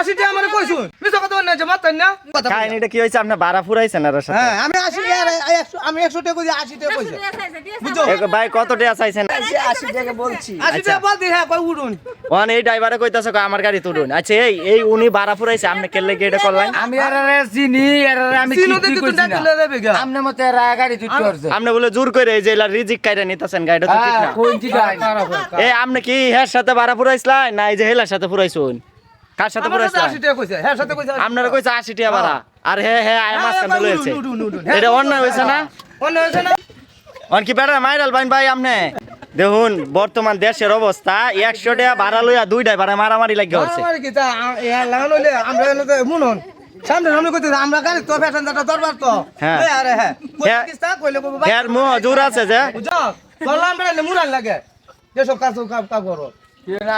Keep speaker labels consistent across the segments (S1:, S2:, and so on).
S1: আশি টাকা আমার কইছুন। মিছা কথা বল না যে মাতান না? কথা বল
S2: কি হয়েছে? আপনি ভাড়া ফুরাইছেন আর সাথে?
S1: হ্যাঁ আমি আশি টাকা আর একশো আমি একশো টাকা কইছি। আশি টাকা কইছি বুঝছ?
S2: ভাই কত টাকা চাইছেন?
S3: আশি টাকা বলছি।
S1: আশি টাকা বল দিই হ্যাঁ কই উঠুন
S2: ওখান এই ড্রাইভারে কইতাছে আমার গাড়ি তুলুন। আচ্ছা এই এই উনি ভাড়া ফুরাইছে আপনি কেলে গেটে করলেন
S3: আমি আর চিনি আর আমি কি না। মতে গাড়ি
S2: আপনি বলে জোর করে এই যে রিজিক কাইরা নিতেছেন গাড়িটা তো ঠিক না।
S3: কোন ঠিক
S2: এ আপনি কি হের সাথে ভাড়া ফুরাইছিলেন না এই যে হেলার সাথে ফুরাইছুন? কার সাথে
S1: সাথে
S2: ফুরাইছিলেন
S1: আশি টাকা কইছে হ্যাঁ সাথে কইছে
S2: আপনারা কইছে আশি টাকা ভাড়া। আর হে হে
S1: হ্যাঁ, উঠুন, উঠুন, উঠুন।
S2: এটা অন্যায় হয়েছে না?
S1: অন্য হয়েছে না?
S2: অন কি মাইরাল বাইন ভাই আপনি দেখুন বর্তমান দেশের অবস্থা একশো টাকা ভাড়া লইয়া দুইটাই ভাড়া মারামারি লাগে হচ্ছে।
S1: সামনে সামনে আমরা গাড়ি তো ফ্যাশন দাটা দরবার তো?
S2: হ্যাঁ।
S1: আরে হ্যাঁ।
S2: হ্যাঁ।
S1: কিস্তা কইলে ভাই
S2: হের মুহ জোর আছে যে।
S1: বললাম বেড়ে মুরান লাগে। যেসব কাজ কাজ করো।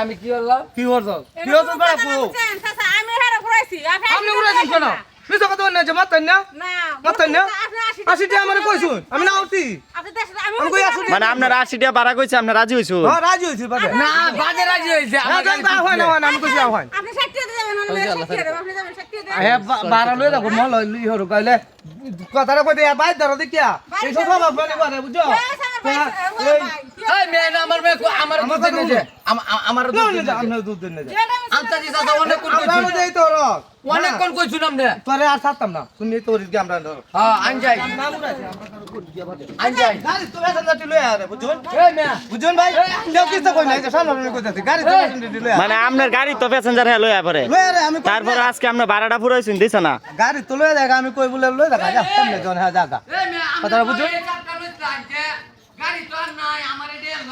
S3: আমি কি করলাম
S1: কি করছ? কি করছ বেড়া কো
S4: আমি হারা ঘুরাইছি
S1: আপনি উড়াইছেন কেন? মিছা কথা বল না যে মাতান না? মাতান না? আশি টাকা আমার কইছুন আমি না কই টাকা
S2: মানে আপনার আশি টাকা ভাড়া কইছে আপনি রাজি হইছু।
S1: হ্যাঁ রাজি হইছি
S3: না বাজে রাজি
S1: হ্যাঁ
S3: আমার
S1: হয় না আমি কইছি হয়।
S4: আপনি ষাটটিয়ে দেবেন ষাটটিয়ে দেবেন আপনি যাবেন ষাটটিয়ে দেবেন
S1: হ্যাঁ বারা লই রাখো মল লই হরো কইলে কথাটা কইতে বাইর ধরো দেখিয়া। এই সব সব মানে করে বুঝছ?
S3: এই মেয়ে না আমার মেয়ে কো- আমার
S1: আমার
S3: দুধ দেন
S1: কথা
S3: যে। আম- আম- আমার দুধ দেন যে।
S1: আমরা দুধ দেন না
S3: আমতা দিছা তো অনেক কোন
S1: আমরা
S3: কইছুন
S1: দেই তো রক।
S3: অনেক কোন কইছুন আমনে
S1: তোরে আর ছাড়তাম না। শুনি তোর কি আমরা
S3: হ্যাঁ আন যাই। আন যাই।
S1: গাড়ি তো এসে লই আরে বুঝুন?
S3: এই মেয়ে।
S1: বুঝুন ভাই? কেউ কিছু কই নাই সামনে কইতাছি। গাড়ি তো এসে লই
S2: মানে আপনার গাড়ি তো প্যাসেঞ্জার হ্যাঁ লইয়া পরে।
S1: লই আরে আমি
S2: তারপরে আজকে আপনি ভাড়াটা ফুরাইছুন দিছে না?
S1: গাড়ি তো লই দেখা আমি কই বলে লই দেখা যা সামনে জন হ্যাঁ জায়গা
S3: আমরা
S1: কথাটা বুঝুন?
S3: এই কাপটা লইতে আনছে গাড়ি তো আর নাই আমারে দেন ভাই আমি একটু বাগায় আলাই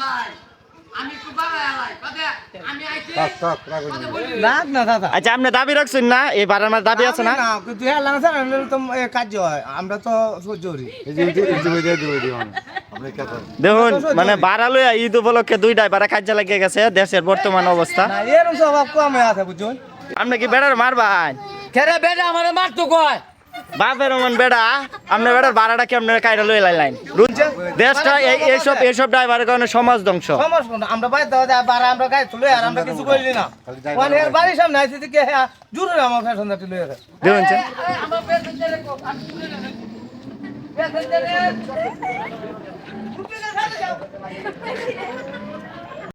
S3: কদে আমি আইছি কদে বলি
S1: রাখ না দাদা
S2: আচ্ছা আপনি দাবি রাখছেন না? এই ভাড়ার মাঝে দাবি আছে না?
S1: কিন্তু হ্যাঁ কাজ হয়। আমরা তো
S2: দেখুন মানে লইয়া ঈদ উপলক্ষে দুইটাই ভাড়া কাজে লাগিয়ে গেছে দেশের বর্তমান অবস্থা।
S1: না এরকম স্বভাব কম হয়ে আছে বুঝুন।
S2: আপনি কি বেড়ার মারবান
S3: কেরে বেটা আমারে মারতো কয়?
S2: বাপের মন বেড়া আপনার বেড়ার ভাড়াটা কি আপনার কাইটা লই লাইন দেশটা এই এইসব এইসব ড্রাইভারের কারণে সমাজ ধ্বংস।
S1: না আমরা বাইরে যায় বারা আমরা গাড়ি তুলে আর আমরা কিছু কইলি না। মানে এর বাড়ির সামনে আইছি থেকে হ্যাঁ জুড়ে আমার ফ্যাশন দাটি লয়ে গেছে।
S2: দেখুন।
S3: আমার